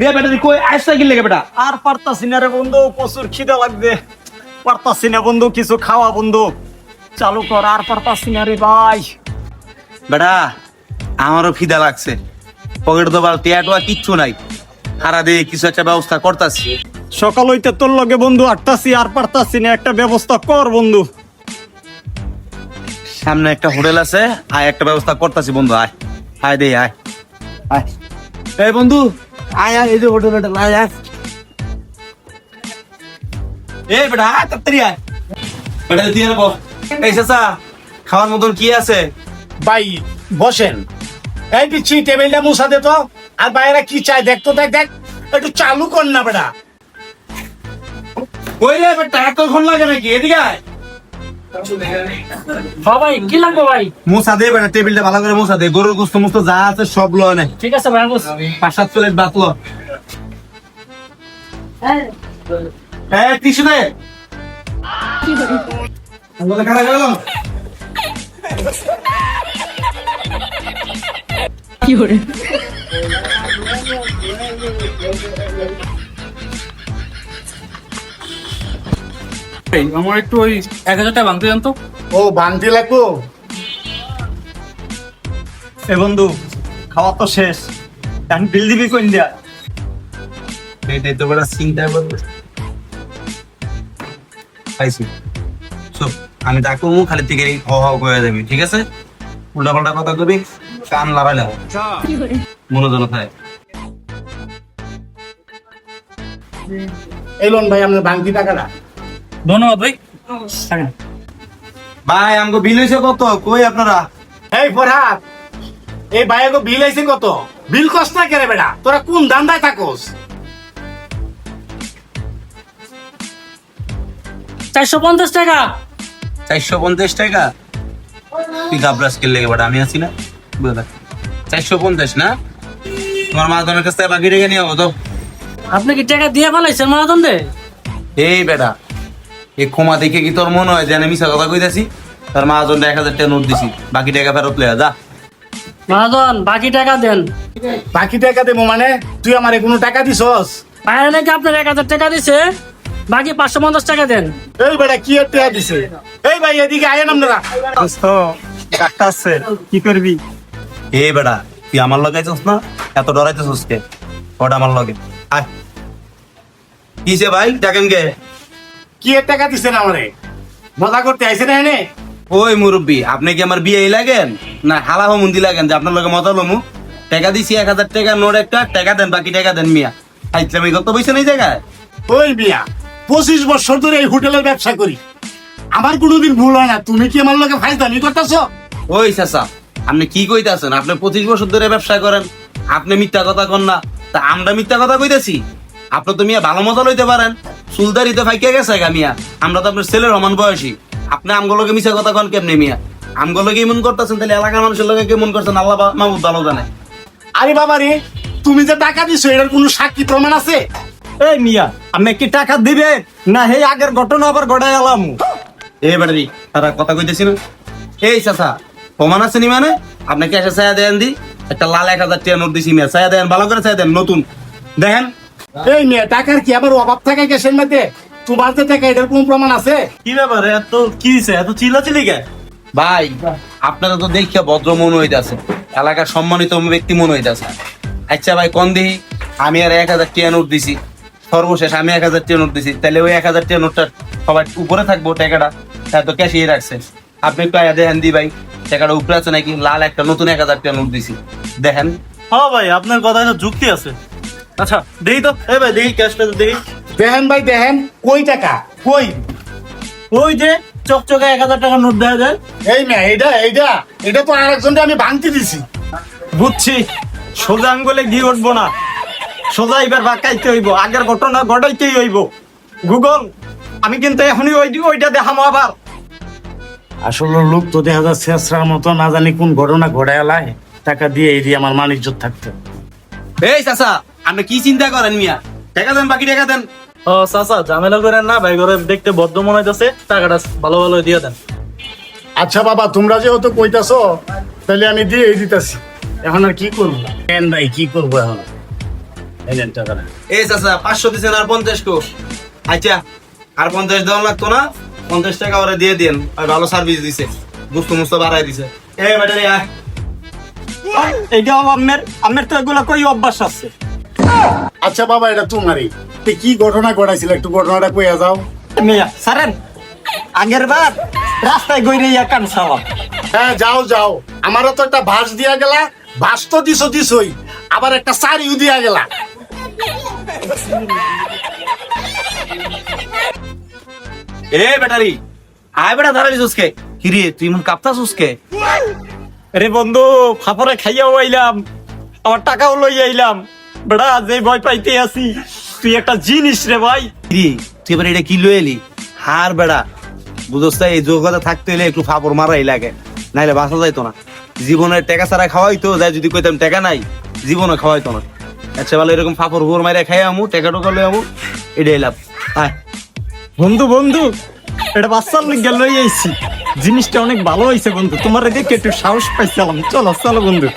রে বেটা কই আইসা কি লেগে বেটা? আর পারতাছি না রে বন্ধু প্রচুর খিদে লাগবে পারতাছি না বন্ধু কিছু খাওয়া বন্ধু। চালু কর আর পারতাছি না রে ভাই। বেটা আমারও খিদা লাগছে। পকেট দোবার টিয়াটোয়া কিচ্ছু নাই। হারা দিয়ে কিছু একটা ব্যবস্থা করতাছি। সকাল হইতে তোর লগে বন্ধু আটতাছি আর পারতাছি না একটা ব্যবস্থা কর বন্ধু। সামনে একটা হোটেল আছে আয় একটা ব্যবস্থা করতাছি বন্ধু আয়। আয় দে আয়। আয়। এই বন্ধু আয় আয় এই যে হোটেল হোটেল আয় আয়। এই বেটা তাড়াতাড়ি আয়। বেটা দিয়ে নেব এই চাচা খাওয়ার মতন কি আছে? ভাই বসেন। এই পিচ্ছি টেবিলটা মুছা দে তো। আর বাইরে কি চাই দেখ তো দেখ দেখ। একটু চালু কর না বেটা। ওই রে বেটা এতক্ষণ লাগে নাকি? এদিকে আয়। ভাই কি লাগবে ভাই? মুসা দে বেটা টেবিলটা ভালো করে মুসা দে। গরুর গুস্ত মুস্ত যা আছে সব লো নে। ঠিক আছে ভাই বস পাঁচ সাত প্লেট ভাত লো। হ্যাঁ টিসু দে। বলে খারাপ গেল? আমার একটু ওই এক হাজার টাকা ভাঙতে জানতো ও বান্তি লাগবো? এ বন্ধু খাওয়া তো শেষ। এখন বিল দিবি কোন দিয়া? এটাই তো বড় চিন্তা করবে পাইছি সো আমি মু খালি থেকে হ হ করে দেবি ঠিক আছে? উল্টা পাল্টা কথা কবি কান লাগাই লাগো মনোজন থাকে এলন ভাই আপনার বান্তি টাকাটা। ধন্যবাদ ভাই। ভাই আমাকে বিল হয়েছে কত? কই আপনারা? এই ফরহাদ এই ভাইয়াকে বিল আইছে কত? বিল কষ্ট না কেরে বেটা? তোরা কোন দান্দায় থাকোস? চারশো পঞ্চাশ টাকা। চারশো পঞ্চাশ টাকা? তুই গাবরাস কিনলে বেটা? আমি আছি না? বুঝলা চারশো পঞ্চাশ না? তোমার মা তোমার কাছ থেকে বাকি রেখে নিয়ে তো। আপনি কি টাকা দিয়ে ফেলাইছেন মারাদন দে এই বেটা এই ক্ষমা দেখে কি তোর মনে হয় যে আমি মিশা কথা কইতাছি? তার মা জন এক হাজার টাকা নোট দিছি। বাকি টাকা ফেরত লইয়া যা। বাকি টাকা দেন। বাকি টাকা দেবো মানে? তুই আমারে কোনো টাকা দিছস? বাইরে নাকি আপনার এক হাজার টাকা দিছে? বাকি পাঁচশো পঞ্চাশ টাকা দেন। এই বেটা কি আর টাকা দিছে? এই ভাই এদিকে আয়েন আপনারা। দোস্ত ডাক্তার আছে কি করবি? এই বেটা তুই আমার লগে আইছস না? এত ডরাইতেছস কে? ওটা আমার লগে। আয়। কিসে ভাই? দেখেন কে? কি আর টাকা দিছেন আমারে? মজা করতে আইছে না এনে ওই মুরব্বী আপনি কি আমার বিয়ে লাগেন? না হালা মন্দি লাগেন যে আপনার লগে মজা লমু? টাকা দিছি এক হাজার টাকা নোট একটা টাকা দেন বাকি টাকা দেন মিয়া। আইতলামি কত পয়সা নেই জায়গায়? ওই বিয়া পঁচিশ বছর ধরে এই হোটেলের ব্যবসা করি। আমার কোনোদিন ভুল হয় না তুমি কি আমার লোকে ফাইজদামি করতেছ? ওই চাচা আপনি কি কইতাছেন? আপনি পঁচিশ বছর ধরে ব্যবসা করেন আপনি মিথ্যা কথা কন না। তা আমরা মিথ্যা কথা কইতেছি? আপনি তো মিয়া ভালো মজা লইতে পারেন। সুলদারিতে ফাইকে গেছে গা মিয়া। আমরা তো আপনার ছেলের সমান বয়সী। আপনি আমগুলোকে মিথ্যা কথা কন কেমনি মিয়া? আমগুলোকে এমন করতেছেন তাহলে এলাকার মানুষের লোকে কেমন করছেন? আল্লাহ মাহবুব ভালো জানে। আরে বাবা রে তুমি যে টাকা দিছো এটার কোনো সাক্ষী প্রমাণ আছে? এই মিয়া আমি কি টাকা দিবে না হে আগের ঘটনা আবার গড়াই এলাম এ বেটারি তারা কথা কইতেছি না। এই চাচা প্রমাণ আছে নি মানে? আপনি ক্যাশে ছায়া দেন দি? একটা লাল এক হাজার টাকা নোট দিছি মিয়া। ছায়া দেন ভালো করে ছায়া দেন নতুন। দেখেন এই মেয়ে টাকার কি আবার অভাব থাকে গ্যাসের মধ্যে? তোমার যে টাকা এটার কোনো প্রমাণ আছে? কি ব্যাপার? এত কি হয়েছে এত চিল্লাচিল্লি কে ভাই আপনারা তো দেখিয়া ভদ্র মন হইতাছে। এলাকার সম্মানিত ব্যক্তি মন হইতাছে। আচ্ছা ভাই কোন দিহি আমি আর এক হাজার টাকা নোট দিছি। সর্বশেষ আমি এক হাজার টাকা নোট দিছি। তাহলে ওই এক হাজার টাকা নোটটা সবার উপরে থাকব টাকাটা। হ্যাঁ তো ক্যাশিয়ে রাখছে। আপনি একটু আয়া দেখেন দি ভাই টাকাটা উপরে আছে নাকি? লাল একটা নতুন এক হাজার টাকা নোট দিছি। দেখেন। হ্যাঁ ভাই আপনার কথায় তো যুক্তি আছে। আচ্ছা দেখি তো। এই ভাই দেখি ক্যাশটা দেখি দেখেন ভাই দেখেন কই টাকা? কই? ওই যে চকচকে এক হাজার টাকা নোট দেওয়া যায় এই মেয়ে এইটা এইটা এটা তো আরেকজনকে আমি ভাঙতে দিছি। বুঝছি। সোজা আঙ্গুলে গিয়ে উঠবো না। সোজা এবার বাঁকাইতে হইব। আগের ঘটনা ঘটাইতেই হইব। গুগল আমি কিন্তু এখনই ওই ওইটা দেখামো আবার। আসলে লোক তো দেখা যাচ্ছে শেষরার মতো না জানি কোন ঘটনা ঘটায় টাকা দিয়ে এই দিয়ে আমার মানিজ্য থাকতো। এই চাচা আপনি কি চিন্তা করেন মিয়া? টাকা দেন বাকি টাকা দেন। ও চাচা ঝামেলা করেন না ভাই ঘরে দেখতে বদ্ধ মনে হইতেছে। টাকাটা ভালো ভালো দিয়ে দেন। আচ্ছা বাবা তোমরা যেহেতু কইতাছো তাহলে আমি দিয়ে দিতেছি। এখন আর কি করব? কেন ভাই কি করব এখন? এই নেন টাকাটা। এই চাচা পাঁচশো দিচ্ছেন আর পঞ্চাশ কোষ আচ্ছা আর পঞ্চাশ দেওয়া লাগতো না? পঞ্চাশ টাকা ওরা দিয়ে দিন। আর ভালো সার্ভিস দিছে। গুস্ত মুস্ত বাড়াই দিছে। এ ব্যাটারি আয়। এইটা আমের আমের তো এগুলা কই অভ্যাস আছে? আচ্ছা বাবা এটা তোমারই। তে কি ঘটনা ঘটাইছিল? একটু ঘটনাটা কইয়া যাও। মিয়া সারেন আগের বার রাস্তায় গইরে ইয়া কান সালাম। হ্যাঁ যাও যাও। আমারও তো একটা ভাস দিয়া গেলা। ভাস তো দিছো দিছই। আবার একটা সারিও দিয়া গেলা। এ ব্যাটারি আয় বেটা দাঁড়ালি সুসকে কিরে তুই মন কাপ্তা সুসকে রে বন্ধু ফাপরে খাইয়াও আইলাম আমার টাকাও লই আইলাম। বেড়া যে ভয় পাইতে আছি তুই একটা জিনিস রে ভাই। কিরে তুই এবার এটা কি লয়ে এলি? হার বেড়া। বুঝোস তো, এই যোগ্যতা থাকতে হলে একটু ফাপড় মারাই লাগে। নাইলে বাঁচা যাইতো না। জীবনের টাকা ছাড়া খাওয়াইতো যাই যদি কইতাম টাকা নাই জীবনে খাওয়াইতো না। আচ্ছা ভালো এরকম ফাপড় হুর মারে খাই আমু টাকা টোকা লই আমু এটাই লাভ। আয়। বন্ধু বন্ধু এটা বাচ্চার লিগে লই আইছি। জিনিসটা অনেক ভালো হয়েছে বন্ধু। তোমার দেখে একটু সাহস পাইছিলাম। চলো চলো বন্ধু।